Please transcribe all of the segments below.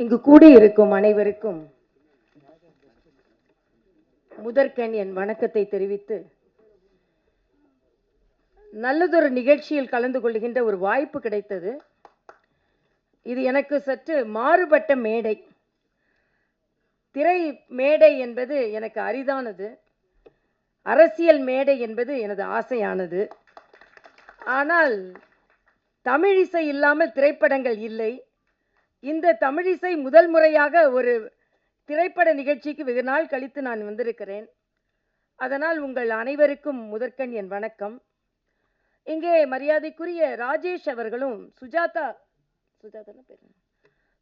இங்கு கூடியிருக்கும் அனைவருக்கும் முதற்கண் என் வணக்கத்தை தெரிவித்து நல்லதொரு நிகழ்ச்சியில் கலந்து கொள்கின்ற ஒரு வாய்ப்பு கிடைத்தது. இது எனக்கு சற்று மாறுபட்ட மேடை. திரை மேடை என்பது எனக்கு அரிதானது. அரசியல் மேடை என்பது எனது ஆசையானது. ஆனால் தமிழிசை இல்லாமல் திரைப்படங்கள் இல்லை. இந்த தமிழிசை முதல் முறையாக ஒரு திரைப்பட நிகழ்ச்சிக்கு வெகு நாள் கழித்து நான் வந்திருக்கிறேன். அதனால் உங்கள் அனைவருக்கும் முதற்கண் என் வணக்கம். இங்கே மரியாதைக்குரிய ராஜேஷ் அவர்களும் சுஜாதா சுஜாதா பேர்?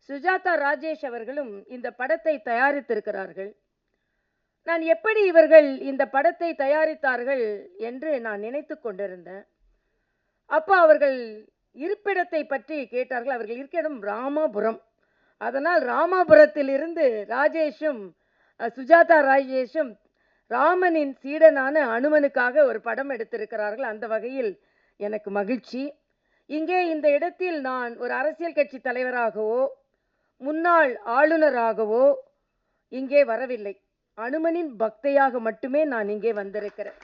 சுஜாதா ராஜேஷ் அவர்களும் இந்த படத்தை தயாரித்திருக்கிறார்கள். நான் எப்படி இவர்கள் இந்த படத்தை தயாரித்தார்கள் என்று நான் நினைத்து கொண்டிருந்தேன். அப்போ அவர்கள் இருப்பிடத்தை பற்றி கேட்டார்கள். அவர்கள் இருக்க இடம் ராமாபுரம். அதனால் ராமாபுரத்தில் இருந்து ராஜேஷும் சுஜாதா ராஜேஷும் ராமனின் சீடனான அனுமனுக்காக ஒரு படம் எடுத்திருக்கிறார்கள். அந்த வகையில் எனக்கு மகிழ்ச்சி. இங்கே இந்த இடத்தில் நான் ஒரு அரசியல் கட்சி தலைவராகவோ முன்னாள் ஆளுநராகவோ இங்கே வரவில்லை. அனுமனின் பக்தையாக மட்டுமே நான் இங்கே வந்திருக்கிறேன்.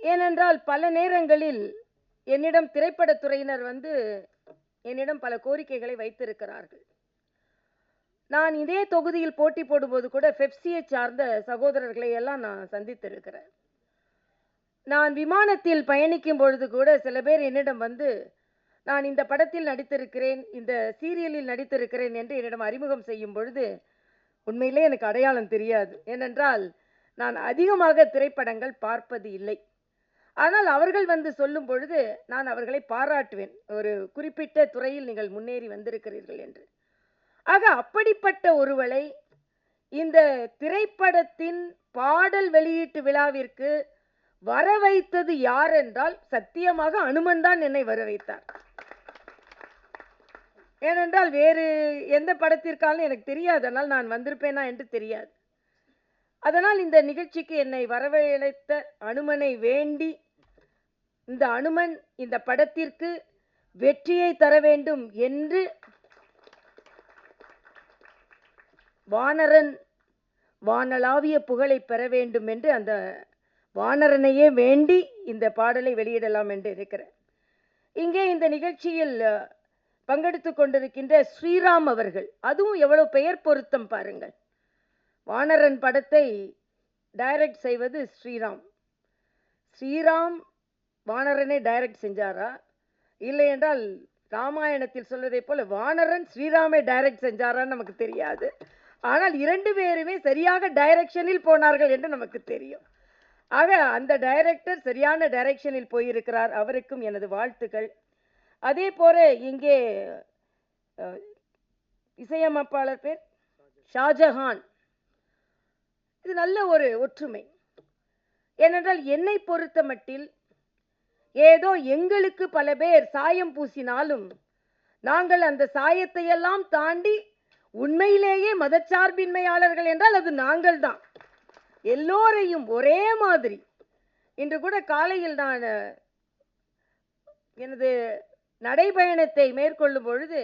ஏனென்றால் பல நேரங்களில் என்னிடம் திரைப்படத் துறையினர் வந்து என்னிடம் பல கோரிக்கைகளை வைத்திருக்கிறார்கள். நான் இதே தொகுதியில் போட்டி போடும்போது கூட பெப்சியை சார்ந்த சகோதரர்களை எல்லாம் நான் சந்தித்திருக்கிறேன். நான் விமானத்தில் பயணிக்கும் பொழுது கூட சில பேர் என்னிடம் வந்து நான் இந்த படத்தில் நடித்திருக்கிறேன் இந்த சீரியலில் நடித்திருக்கிறேன் என்று என்னிடம் அறிமுகம் செய்யும் பொழுது உண்மையிலே எனக்கு அடையாளம் தெரியாது. ஏனென்றால் நான் அதிகமாக திரைப்படங்கள் பார்ப்பது இல்லை. ஆனால் அவர்கள் வந்து சொல்லும் பொழுது நான் அவர்களை பாராட்டுவேன். ஒரு குறிப்பிட்ட துறையில் நீங்கள் முன்னேறி வந்திருக்கிறீர்கள் என்று. ஆக அப்படிப்பட்ட ஒருவளை இந்த திரைப்படத்தின் பாடல் வெளியீட்டு விழாவிற்கு வர வைத்தது யார் என்றால் சத்தியமாக அனுமன் தான் என்னை வர வைத்தார். ஏனென்றால் வேறு எந்த படத்திற்காலும் எனக்கு தெரியாது. அதனால் நான் வந்திருப்பேனா என்று தெரியாது. அதனால் இந்த நிகழ்ச்சிக்கு என்னை வரவழைத்த அனுமனை வேண்டி இந்த அனுமன் இந்த படத்திற்கு வெற்றியை தர வேண்டும் என்று வானரன் வானளாவிய புகழை பெற வேண்டும் என்று அந்த வானரனையே வேண்டி இந்த பாடலை வெளியிடலாம் என்று இருக்கிறேன். இங்கே இந்த நிகழ்ச்சியில் பங்கெடுத்து கொண்டிருக்கின்ற ஸ்ரீராம் அவர்கள். அதுவும் எவ்வளவு பெயர் பொருத்தம் பாருங்கள். வானரன் படத்தை டைரக்ட் செய்வது ஸ்ரீராம். ஸ்ரீராம் வானரனை டைரக்ட் செஞ்சாரா? இல்லை என்றால் ராமாயணத்தில் சொல்வதைப் போல வானரன் ஸ்ரீராமை டைரக்ட் செஞ்சாரான்னு நமக்கு தெரியாது. ஆனால் இரண்டு பேருமே சரியாக டைரக்ஷனில் போனார்கள் என்று நமக்கு தெரியும். ஆக அந்த டைரக்டர் சரியான டைரக்ஷனில் போயிருக்கிறார். அவருக்கும் எனது வாழ்த்துக்கள். அதே போல இங்கே இசையமைப்பாளர் பேர் ஷாஜஹான். இது நல்ல ஒரு ஒற்றுமை. ஏனென்றால் என்னை பொறுத்த மட்டில் ஏதோ எங்களுக்கு பல பேர் சாயம் பூசினாலும் நாங்கள் அந்த சாயத்தையெல்லாம் தாண்டி உண்மையிலேயே மதச்சார்பின்மையாளர்கள் என்றால் அது நாங்கள் தான். எல்லோரையும் ஒரே மாதிரி. இன்று கூட காலையில் நான் எனது நடைபயணத்தை மேற்கொள்ளும் பொழுது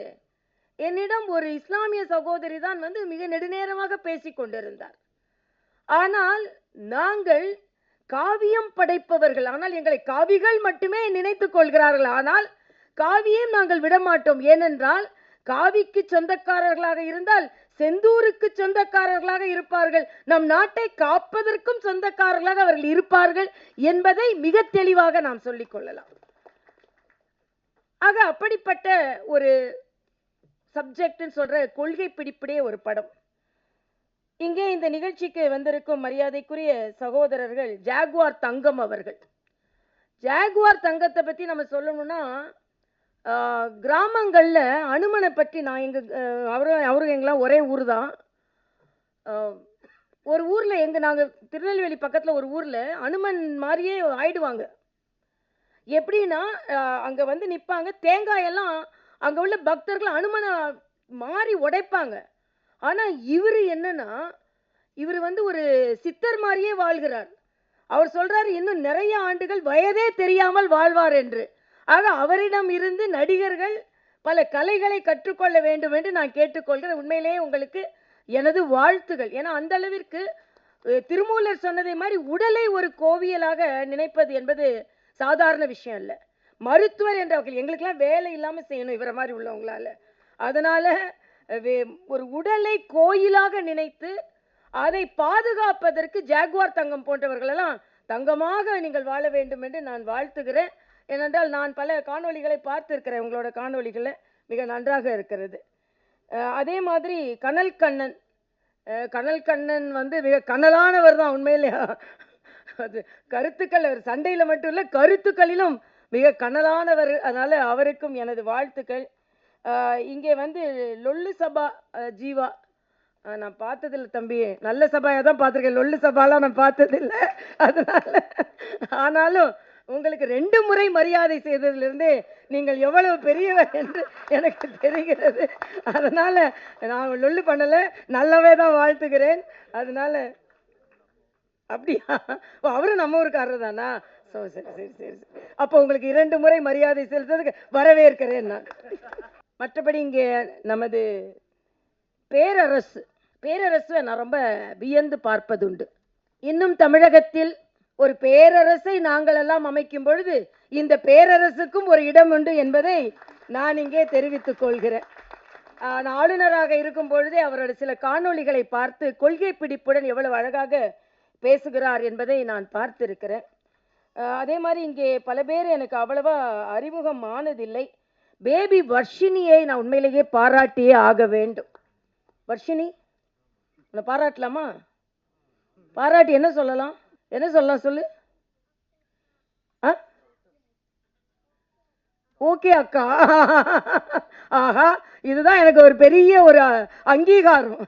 என்னிடம் ஒரு இஸ்லாமிய சகோதரி தான் வந்து மிக நெடுநேரமாக பேசிக் கொண்டிருந்தார். ஆனால் நாங்கள் காவியம் படைப்பவர்கள். ஆனால் எங்களை காவிகள் மட்டுமே நினைத்துக் கொள்கிறார்கள். ஆனால் காவியம் நாங்கள் விடமாட்டோம். ஏனென்றால் காவிக்கு சொந்தக்காரர்களாக இருந்தால் செந்தூருக்கு சொந்தக்காரர்களாக இருப்பார்கள். நம் நாட்டை காப்பதற்கும் சொந்தக்காரர்களாக அவர்கள் இருப்பார்கள் என்பதை மிக தெளிவாக நாம் சொல்லிக் கொள்ளலாம். ஆக அப்படிப்பட்ட ஒரு சப்ஜெக்ட்னு சொல்ற கொள்கை பிடிப்புடைய ஒரு படம். இங்கே இந்த நிகழ்ச்சிக்கு வந்திருக்கும் மரியாதைக்குரிய சகோதரர்கள் ஜாகுவார் தங்கம் அவர்கள். ஜாகுவார் தங்கத்தை பற்றி நம்ம சொல்லணும்னா கிராமங்களில் அனுமனை பற்றி நான் எங்கள் அவரு அவரும் அவரும் எங்கெல்லாம் ஒரே ஊர் தான் ஒரு ஊரில் எங்கள் நாங்கள் திருநெல்வேலி பக்கத்தில் ஒரு ஊரில் அனுமன் மாதிரியே ஆயிடுவாங்க. எப்படின்னா அங்கே வந்து நிற்பாங்க தேங்காய் எல்லாம் உள்ள பக்தர்கள் அனுமனை மாறி உடைப்பாங்க. ஆனால் இவரு என்னன்னா இவர் வந்து ஒரு சித்தர் மாதிரியே வாழ்கிறார். அவர் சொல்றாரு இன்னும் நிறைய ஆண்டுகள் வயதே தெரியாமல் வாழ்வார் என்று. ஆக அவரிடம் இருந்து நடிகர்கள் பல கலைகளை கற்றுக்கொள்ள வேண்டும் என்று நான் கேட்டுக்கொள்கிறேன். உண்மையிலேயே உங்களுக்கு எனது வாழ்த்துகள். ஏன்னா அந்த அளவிற்கு திருமூலர் சொன்னதை மாதிரி உடலை ஒரு கோவியலாக நினைப்பது என்பது சாதாரண விஷயம் இல்லை மருத்துவர் என்ற வகையில் எங்களுக்கெல்லாம் வேலை இல்லாமல் செய்யணும் இவரை மாதிரி உள்ளவங்களால. அதனால ஒரு உடலை கோயிலாக நினைத்து அதை பாதுகாப்பதற்கு ஜாகுவார் தங்கம் போன்றவர்களெல்லாம் தங்கமாக நீங்கள் வாழ வேண்டும் என்று நான் வாழ்த்துகிறேன். ஏனென்றால் நான் பல காணொளிகளை பார்த்திருக்கிறேன். உங்களோட காணொளிகளை மிக நன்றாக இருக்கிறது. அதே மாதிரி கனல் கண்ணன். கனல் கண்ணன் வந்து மிக கனலானவர் தான் உண்மையிலேயே அது கருத்துக்கள் அவர் சண்டையில் மட்டும் இல்லை கருத்துக்களிலும் மிக கனலானவர். அதனால் அவருக்கும் எனது வாழ்த்துக்கள். இங்கே வந்து லொல்லு சபா ஜீவா. நான் பார்த்ததில்ல தம்பி. நல்ல சபாயாக தான் பார்த்துருக்கேன். லொல்லு சபாலாம் நான் பார்த்ததில்ல. அதனால ஆனாலும் உங்களுக்கு ரெண்டு முறை மரியாதை செய்ததிலிருந்து நீங்கள் எவ்வளவு பெரியவர் என்று எனக்கு தெரிகிறது. அதனால நான் லொல்லு பண்ணலை. நல்லாவே தான் வாழ்த்துக்கிறேன் அதனால அப்படியா? அவரும் நம்ம ஊருக்காரர் தானா? சோ சரி சரி சரி சரி. அப்போ உங்களுக்கு இரண்டு முறை மரியாதை செலுத்துறதுக்கு வரவேற்கிறேன் நான். மற்றபடி இங்கே நமது பேரரசு பேரரசை நான் ரொம்ப வியந்து பார்ப்பதுண்டு. இன்னும் தமிழகத்தில் ஒரு பேரரசை நாங்கள் எல்லாம் அமைக்கும் பொழுது இந்த பேரரசுக்கும் ஒரு இடம் உண்டு என்பதை நான் இங்கே தெரிவித்துக் கொள்கிறேன். நான் ஆளுநராக இருக்கும் பொழுதே அவரோட சில காணொளிகளை பார்த்து கொள்கை பிடிப்புடன் எவ்வளவு அழகாக பேசுகிறார் என்பதை நான் பார்த்திருக்கிறேன். அதே மாதிரி இங்கே பல பேர் எனக்கு அவ்வளவா அறிமுகம் ஆனதில்லை பேபி வர்ஷினியை நான் உண்மையிலேயே பாராட்டியே ஆக வேண்டும். வர்ஷினி உன்னை பாராட்டலாமா? பாராட்டி என்ன சொல்லலாம்? என்ன சொல்லலாம் சொல்லு? ஆ? ஓகே அக்கா. ஆஹா இதுதான் எனக்கு ஒரு பெரிய ஒரு அங்கீகாரம்.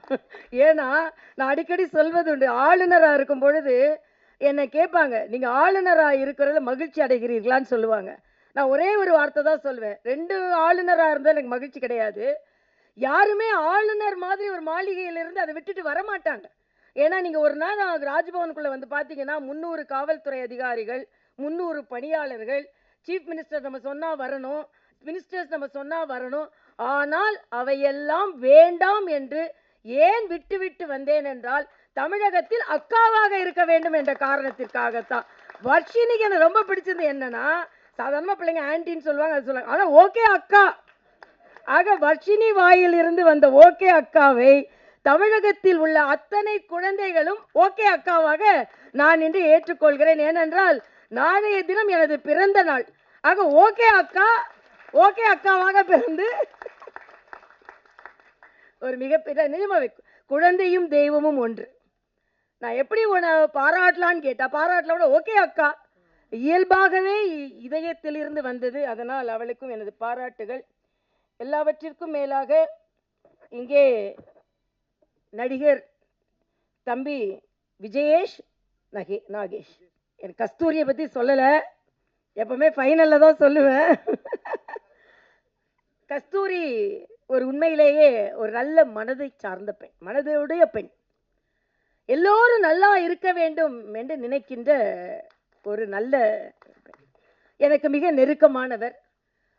ஏன்னா நான் அடிக்கடி சொல்வது உண்டு ஆளுநராக இருக்கும் பொழுது என்னை கேட்பாங்க நீங்கள் ஆளுநராக இருக்கிறதுல மகிழ்ச்சி அடைகிறீர்களான்னு சொல்லுவாங்க. நான் ஒரே ஒரு வார்த்தை தான் சொல்லுவேன் ரெண்டு ஆளுநராக இருந்தால் எனக்கு மகிழ்ச்சி கிடையாது. யாருமே ஆளுநர் மாதிரி ஒரு மாளிகையிலிருந்து அதை விட்டுட்டு வர மாட்டாங்க ஏன்னா நீங்கள் ஒரு நாள் ராஜ்பவனுக்குள்ளே வந்து பார்த்தீங்கன்னா முந்நூறு காவல்துறை அதிகாரிகள் முந்நூறு பணியாளர்கள் சீஃப் மினிஸ்டர் நம்ம சொன்னால் வரணும் மினிஸ்டர்ஸ் நம்ம சொன்னால் வரணும். ஆனால் அவையெல்லாம் வேண்டாம் என்று ஏன் விட்டு விட்டு வந்தேன் என்றால் தமிழகத்தில் அக்காவாக இருக்க வேண்டும் என்ற காரணத்திற்காகத்தான். வர்ஷினிக்கு எனக்கு ரொம்ப பிடிச்சது என்னன்னா சாதாரணமா பிள்ளைங்க ஆன்டின்னு சொல்லுவாங்க அது சொல்லுவாங்க. ஆனால் ஓகே அக்கா. ஆக வர்ஷினி வாயில் இருந்து வந்த ஓகே அக்காவை தமிழகத்தில் உள்ள அத்தனை குழந்தைகளும் ஓகே அக்காவாக நான் இன்று ஏற்றுக்கொள்கிறேன். ஏனென்றால் நாளைய தினம் எனது பிறந்த நாள். ஆக ஓகே அக்கா ஓகே அக்காவாக பிறந்து ஒரு மிகப்பெரிய நிஜமாவே குழந்தையும் தெய்வமும் ஒன்று. நான் எப்படி உன்னை பாராட்டலான்னு கேட்டா பாராட்டலோட ஓகே அக்கா. இயல்பாகவே இதயத்திலிருந்து வந்தது. அதனால் அவளுக்கும் எனது பாராட்டுகள். எல்லாவற்றிற்கும் மேலாக இங்கே நடிகர் தம்பி விஜயேஷ் நகே நாகேஷ். என் கஸ்தூரியை பற்றி சொல்லலை. எப்பவுமே ஃபைனலில் தான் சொல்லுவேன். கஸ்தூரி ஒரு உண்மையிலேயே ஒரு நல்ல மனதை சார்ந்த பெண் மனதுடைய பெண். எல்லோரும் நல்லா இருக்க வேண்டும் என்று நினைக்கின்ற ஒரு நல்ல எனக்கு மிக நெருக்கமானவர்.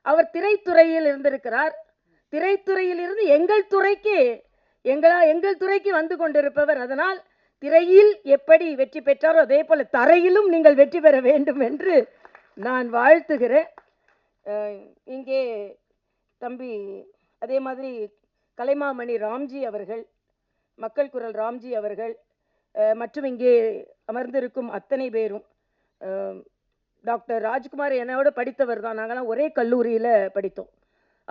அவர் திரைத்துறையில் இருந்திருக்கிறார். திரைத்துறையில் இருந்து எங்கள் துறைக்கு எங்களா எங்கள் துறைக்கு வந்து கொண்டிருப்பவர். அதனால் திரையில் எப்படி வெற்றி பெற்றாரோ அதே போல தரையிலும் நீங்கள் வெற்றி பெற வேண்டும் என்று நான் வாழ்த்துகிறேன். அஹ் இங்கே தம்பி அதே மாதிரி கலைமாமணி ராம்ஜி அவர்கள் மக்கள் குரல் ராம்ஜி அவர்கள் அஹ் மற்றும் இங்கே அமர்ந்திருக்கும் அத்தனை பேரும். டாக்டர் ராஜ்குமார் என்னோட படித்தவர் தான். நாங்களாம் ஒரே கல்லூரியில் படித்தோம்.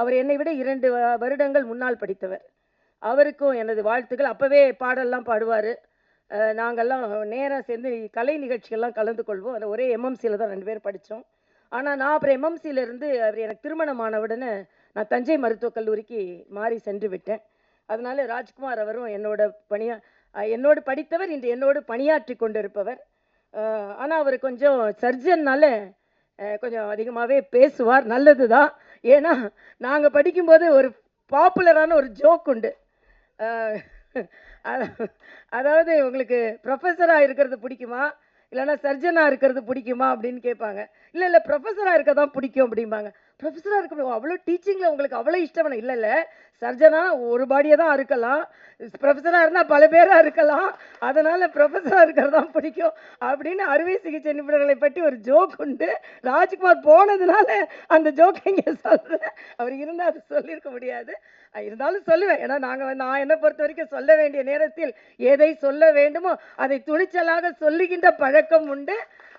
அவர் என்னை விட இரண்டு வருடங்கள் முன்னால் படித்தவர். அவருக்கும் எனது வாழ்த்துக்கள். அப்போவே பாடல்லாம் பாடுவார். நாங்கள்லாம் நேராக சேர்ந்து கலை நிகழ்ச்சிகள்லாம் கலந்து கொள்வோம். அந்த ஒரே எம்எம்சியில் தான் ரெண்டு பேரும் படித்தோம். ஆனால் நான் அப்புறம் எம்எம்சியிலேருந்து அவர் எனக்கு திருமணமான உடனே நான் தஞ்சை மருத்துவக் கல்லூரிக்கு மாறி சென்று விட்டேன். அதனால் ராஜ்குமார் அவரும் என்னோட பணியா என்னோடு படித்தவர். இன்று என்னோடு பணியாற்றி கொண்டிருப்பவர். ஆனால் அவர் கொஞ்சம் சர்ஜன்னால கொஞ்சம் அதிகமாகவே பேசுவார். நல்லது தான் ஏன்னா நாங்கள் படிக்கும்போது ஒரு பாப்புலரான ஒரு ஜோக் உண்டு. அத- அதாவது உங்களுக்கு ப்ரொஃபஸராக இருக்கிறது பிடிக்குமா? இல்லைன்னா சர்ஜனாக இருக்கிறது பிடிக்குமா அப்படின்னு கேட்பாங்க. இல்லை இல்லை ப்ரொஃபஸராக இருக்க தான் பிடிக்கும் அப்படிம்பாங்க. ப்ரொஃபஸராக இருக்க அவ்வளோ டீச்சிங்கில் உங்களுக்கு அவ்வளோ இஷ்டம் இல்லை இல்லை சர்ஜனா ஒரு பாடியாக தான் இருக்கலாம். ப்ரொஃபஸராக இருந்தால் பல பேராக இருக்கலாம். அதனால் ப்ரொஃபஸராக இருக்கிறது தான் பிடிக்கும். அப்படின்னு அறுவை சிகிச்சை நிபுணர்களை பற்றி ஒரு ஜோக் உண்டு. ராஜ்குமார் போனதுனால அந்த ஜோக் இங்கே சொல்கிறேன் அவர் இருந்தால் அது சொல்லியிருக்க முடியாது. இருந்தாலும் சொல்லுவேன். ஏன்னா நாங்கள் நான் என்னை பொறுத்த வரைக்கும் சொல்ல வேண்டிய நேரத்தில் எதை சொல்ல வேண்டுமோ அதை துணிச்சலாக சொல்லுகின்ற பழக்கம் உண்டு.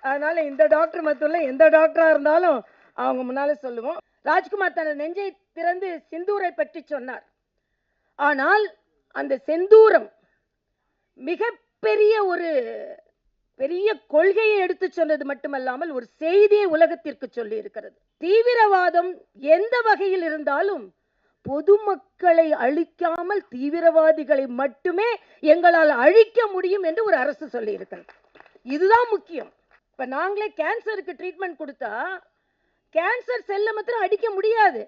அதனால் இந்த டாக்டர் மட்டும் எந்த டாக்டராக இருந்தாலும் அவங்க முன்னால சொல்லுவோம். ராஜ்குமார் தனது நெஞ்சை திறந்து சிந்தூரை பற்றி சொன்னார். ஆனால் அந்த செந்தூரம் மிகப்பெரிய ஒரு பெரிய கொள்கையை எடுத்து சொன்னது மட்டுமல்லாமல் ஒரு செய்தியை உலகத்திற்கு சொல்லி இருக்கிறது தீவிரவாதம் எந்த வகையில் இருந்தாலும் பொதுமக்களை அழிக்காமல் தீவிரவாதிகளை மட்டுமே எங்களால் அழிக்க முடியும் என்று ஒரு அரசு சொல்லி இருக்கிறது இதுதான் முக்கியம். இப்ப நாங்களே கேன்சருக்கு ட்ரீட்மெண்ட் கொடுத்தா கேன்சர் செல்லை மாத்திரம் அடிக்க முடியாது.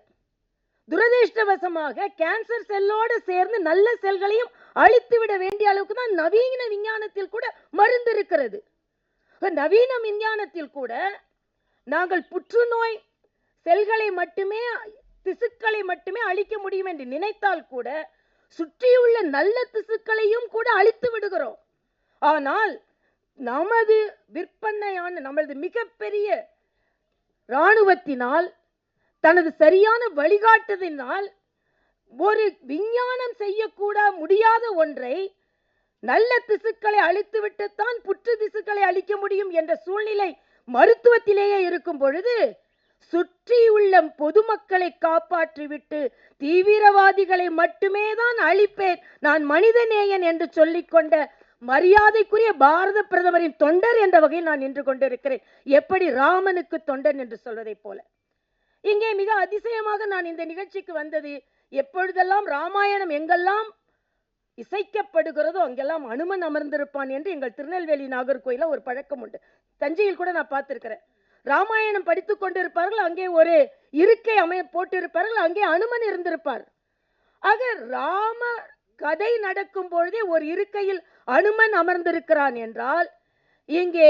துரதிருஷ்டவசமாக கேன்சர் செல்லோடு சேர்ந்து நல்ல செல்களையும் அழித்து விட வேண்டிய அளவுக்கு தான் நவீன விஞ்ஞானத்தில் கூட மருந்து இருக்கிறது. நவீன விஞ்ஞானத்தில் கூட நாங்கள் புற்றுநோய் செல்களை மட்டுமே திசுக்களை மட்டுமே அழிக்க முடியும் என்று நினைத்தால் கூட சுற்றியுள்ள நல்ல திசுக்களையும் கூட அழித்து விடுகிறோம். ஆனால் நமது விற்பனையான நமது மிகப்பெரிய இராணுவத்தினால் தனது சரியான வழிகாட்டுதலினால் ஒரு விஞ்ஞானம் செய்யக்கூட முடியாத ஒன்றை நல்ல திசுக்களை அழித்துவிட்டுத்தான் புற்று திசுக்களை அழிக்க முடியும் என்ற சூழ்நிலை மருத்துவத்திலேயே இருக்கும் பொழுது சுற்றியுள்ள பொதுமக்களை காப்பாற்றிவிட்டு தீவிரவாதிகளை மட்டுமே தான் அழிப்பேன் நான் மனிதநேயன் என்று சொல்லிக்கொண்ட மரியாதைக்குரிய பாரத பிரதமரின் தொண்டர் என்ற வகையில் நான் நின்று கொண்டிருக்கிறேன். எப்படி ராமனுக்கு தொண்டன் என்று சொல்வதைப் போல. இங்கே மிக அதிசயமாக நான் இந்த நிகழ்ச்சிக்கு வந்தது எப்பொழுதெல்லாம் ராமாயணம் எங்கெல்லாம் இசைக்கப்படுகிறதோ அங்கெல்லாம் அனுமன் அமர்ந்திருப்பான் என்று எங்கள் திருநெல்வேலி நாகர்கோயில ஒரு பழக்கம் உண்டு. தஞ்சையில் கூட நான் பார்த்திருக்கிறேன். ராமாயணம் படித்துக் கொண்டிருப்பார்கள் அங்கே ஒரு இருக்கை அமை போட்டிருப்பார்கள் அங்கே அனுமன் இருந்திருப்பார். ஆக ராம கதை நடக்கும் பொழுதே ஒரு இருக்கையில் அனுமன் அமர்ந்திருக்கிறான் என்றால் இங்கே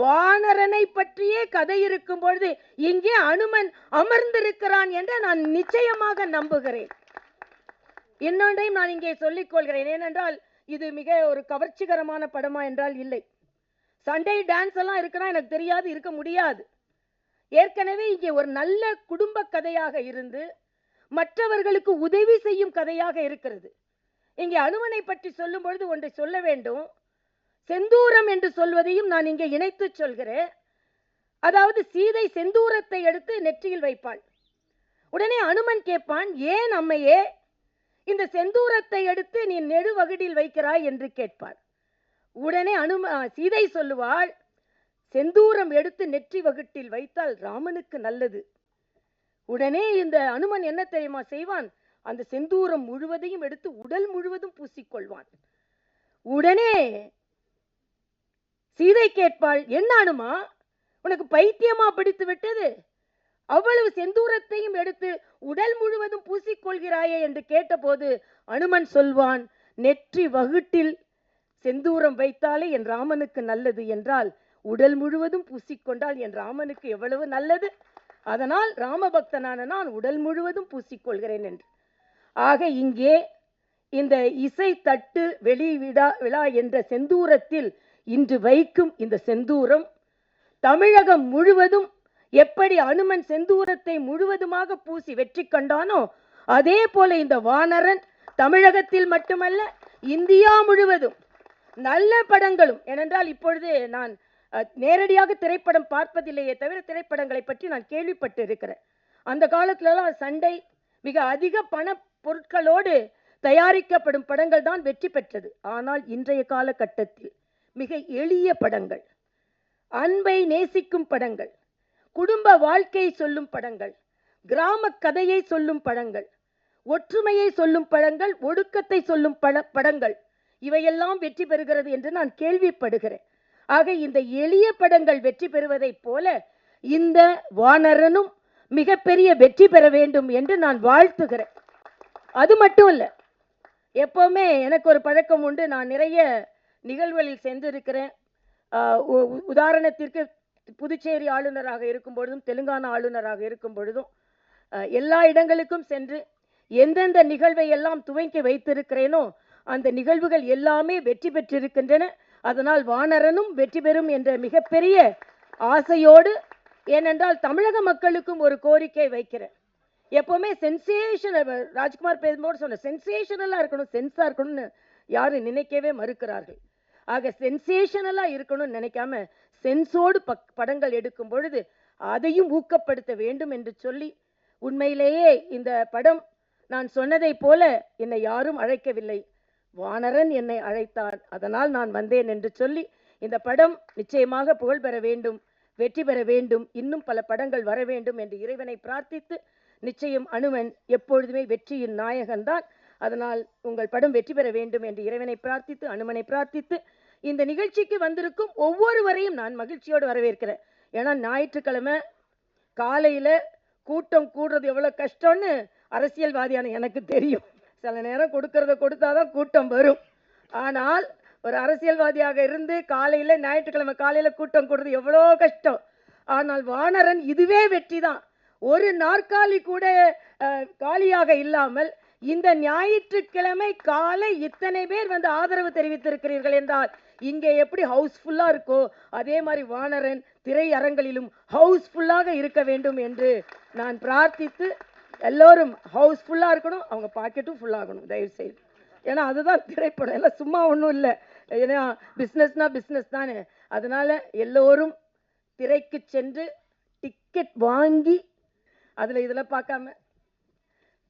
வானரனை பற்றியே கதை இருக்கும் பொழுது இங்கே அனுமன் அமர்ந்திருக்கிறான் என்று நான் நிச்சயமாக நம்புகிறேன். இன்னொன்றையும் நான் இங்கே சொல்லிக் கொள்கிறேன். ஏனென்றால் இது மிக ஒரு கவர்ச்சிகரமான படமா என்றால் இல்லை. சண்டே டான்ஸ் எல்லாம் இருக்குன்னா எனக்கு தெரியாது இருக்க முடியாது. ஏற்கனவே இங்கே ஒரு நல்ல குடும்ப கதையாக இருந்து மற்றவர்களுக்கு உதவி செய்யும் கதையாக இருக்கிறது. இங்கே அனுமனை பற்றி சொல்லும் பொழுது ஒன்றை சொல்ல வேண்டும். செந்தூரம் என்று சொல்வதையும் நான் இங்கே இணைத்து சொல்கிறேன். அதாவது சீதை செந்தூரத்தை எடுத்து நெற்றியில் வைப்பாள். உடனே அனுமன் கேட்பான் ஏன் அம்மையே இந்த செந்தூரத்தை எடுத்து நீ நெடுவகுடில் வைக்கிறாய்? என்று கேட்பாள். உடனே அனும சீதை சொல்லுவாள் செந்தூரம் எடுத்து நெற்றி வகுட்டில் வைத்தால் ராமனுக்கு நல்லது. உடனே இந்த அனுமன் என்ன தெரியுமா செய்வான்? அந்த செந்தூரம் முழுவதையும் எடுத்து உடல் முழுவதும் பூசிக்கொள்வான். உடனே சீதை கேட்பாள் என்ன அனுமா? உனக்கு பைத்தியமா பிடித்து விட்டது? அவ்வளவு செந்தூரத்தையும் எடுத்து உடல் முழுவதும் பூசிக்கொள்கிறாயே? என்று கேட்டபோது அனுமன் சொல்வான் நெற்றி வகுட்டில் செந்தூரம் வைத்தாலே என் ராமனுக்கு நல்லது என்றால் உடல் முழுவதும் பூசிக்கொண்டால் என் ராமனுக்கு எவ்வளவு நல்லது? அதனால் ராமபக்தனான நான் உடல் முழுவதும் பூசிக்கொள்கிறேன் என்று. ஆக இங்கே இந்த இசை தட்டு வெளிவிடா விழா என்ற செந்தூரத்தில் இன்று வைக்கும் இந்த செந்தூரம் தமிழகம் முழுவதும் எப்படி அனுமன் செந்தூரத்தை முழுவதுமாக பூசி வெற்றி கண்டானோ அதே போல இந்த வானரன் தமிழகத்தில் மட்டுமல்ல இந்தியா முழுவதும் நல்ல படங்களும் ஏனென்றால் இப்பொழுது நான் நேரடியாக திரைப்படம் பார்ப்பதில்லையே தவிர திரைப்படங்களை பற்றி நான் கேள்விப்பட்டு இருக்கிறேன் அந்த காலத்துலலாம் சண்டை மிக அதிக பண பொருட்களோடு தயாரிக்கப்படும் படங்கள் தான் வெற்றி பெற்றது. ஆனால் இன்றைய காலகட்டத்தில் மிக எளிய படங்கள் அன்பை நேசிக்கும் படங்கள் குடும்ப வாழ்க்கையை சொல்லும் படங்கள் கிராம கதையை சொல்லும் படங்கள் ஒற்றுமையை சொல்லும் படங்கள் ஒடுக்கத்தை சொல்லும் பட படங்கள் இவையெல்லாம் வெற்றி பெறுகிறது என்று நான் கேள்விப்படுகிறேன். ஆக இந்த எளிய படங்கள் வெற்றி பெறுவதைப் போல இந்த வானரனும் மிகப்பெரிய வெற்றி பெற வேண்டும் என்று நான் வாழ்த்துகிறேன். அது மட்டும் இல்லை. எப்போவுமே எனக்கு ஒரு பழக்கம் உண்டு. நான் நிறைய நிகழ்வுகளில் சென்றிருக்கிறேன். உ- உ- உதாரணத்திற்கு புதுச்சேரி ஆளுநராக இருக்கும் பொழுதும் தெலுங்கானா ஆளுநராக இருக்கும் பொழுதும் எல்லா இடங்களுக்கும் சென்று எந்தெந்த நிகழ்வை எல்லாம் துவங்கி வைத்திருக்கிறேனோ அந்த நிகழ்வுகள் எல்லாமே வெற்றி பெற்றிருக்கின்றன. அதனால் வானரனும் வெற்றி பெறும் என்ற மிகப்பெரிய ஆசையோடு ஏனென்றால் தமிழக மக்களுக்கும் ஒரு கோரிக்கை வைக்கிறேன். எப்பவுமே சென்சேஷனல் ராஜ்குமார் பேசும்போது சொன்ன சென்சேஷனலாக இருக்கணும் சென்ஸாக இருக்கணும்னு யாரும் நினைக்கவே மறுக்கிறார்கள். ஆக சென்சேஷனலாக இருக்கணும்னு நினைக்காம சென்ஸோடு பக் படங்கள் எடுக்கும் பொழுது அதையும் ஊக்கப்படுத்த வேண்டும் என்று சொல்லி உண்மையிலேயே இந்த படம் நான் சொன்னதை போல என்னை யாரும் அழைக்கவில்லை. வானரன் என்னை அழைத்தான் அதனால் நான் வந்தேன் என்று சொல்லி இந்த படம் நிச்சயமாக புகழ் பெற வேண்டும் வெற்றி பெற வேண்டும் இன்னும் பல படங்கள் வர வேண்டும் என்று இறைவனை பிரார்த்தித்து நிச்சயம் அனுமன் எப்பொழுதுமே வெற்றியின் நாயகன்தான். அதனால் உங்கள் படம் வெற்றி பெற வேண்டும் என்று இறைவனை பிரார்த்தித்து அனுமனை பிரார்த்தித்து இந்த நிகழ்ச்சிக்கு வந்திருக்கும் ஒவ்வொருவரையும் நான் மகிழ்ச்சியோடு வரவேற்கிறேன். ஏன்னா ஞாயிற்றுக்கிழமை காலையில கூட்டம் கூடுறது எவ்வளவு கஷ்டம்னு அரசியல்வாதியான எனக்கு தெரியும். சில நேரம் கொடுக்கறத கொடுத்தாதான் கூட்டம் வரும். ஆனால் ஒரு அரசியல்வாதியாக இருந்து காலையில ஞாயிற்றுக்கிழமை காலையில கூட்டம் கூடுறது எவ்வளோ கஷ்டம். ஆனால் வானரன் இதுவே வெற்றி தான் ஒரு நாற்காலி கூட காலியாக இல்லாமல் இந்த ஞாயிற்றுக்கிழமை காலை இத்தனை பேர் வந்து ஆதரவு தெரிவித்திருக்கிறீர்கள் என்றால் இங்கே எப்படி ஹவுஸ்ஃபுல்லாக இருக்கோ அதே மாதிரி வானரன் திரையரங்களிலும் ஹவுஸ்ஃபுல்லாக இருக்க வேண்டும் என்று நான் பிரார்த்தித்து எல்லோரும் ஹவுஸ்ஃபுல்லாக இருக்கணும் அவங்க பாக்கெட்டும் ஃபுல்லாகணும் தயவு செய்து ஏன்னா அதுதான் திரைப்படம். எல்லாம் சும்மா ஒன்றும் இல்லை. ஏன்னா பிஸ்னஸ்னா பிஸ்னஸ் தானே. அதனால எல்லோரும் திரைக்கு சென்று டிக்கெட் வாங்கி அதில் இதில் பார்க்காம.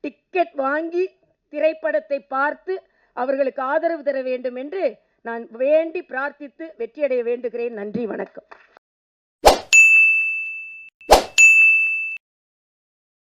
டிக்கெட் வாங்கி திரைப்படத்தை பார்த்து அவர்களுக்கு ஆதரவு தர வேண்டும் என்று நான் வேண்டி பிரார்த்தித்து வெற்றியடைய வேண்டுகிறேன். நன்றி வணக்கம்.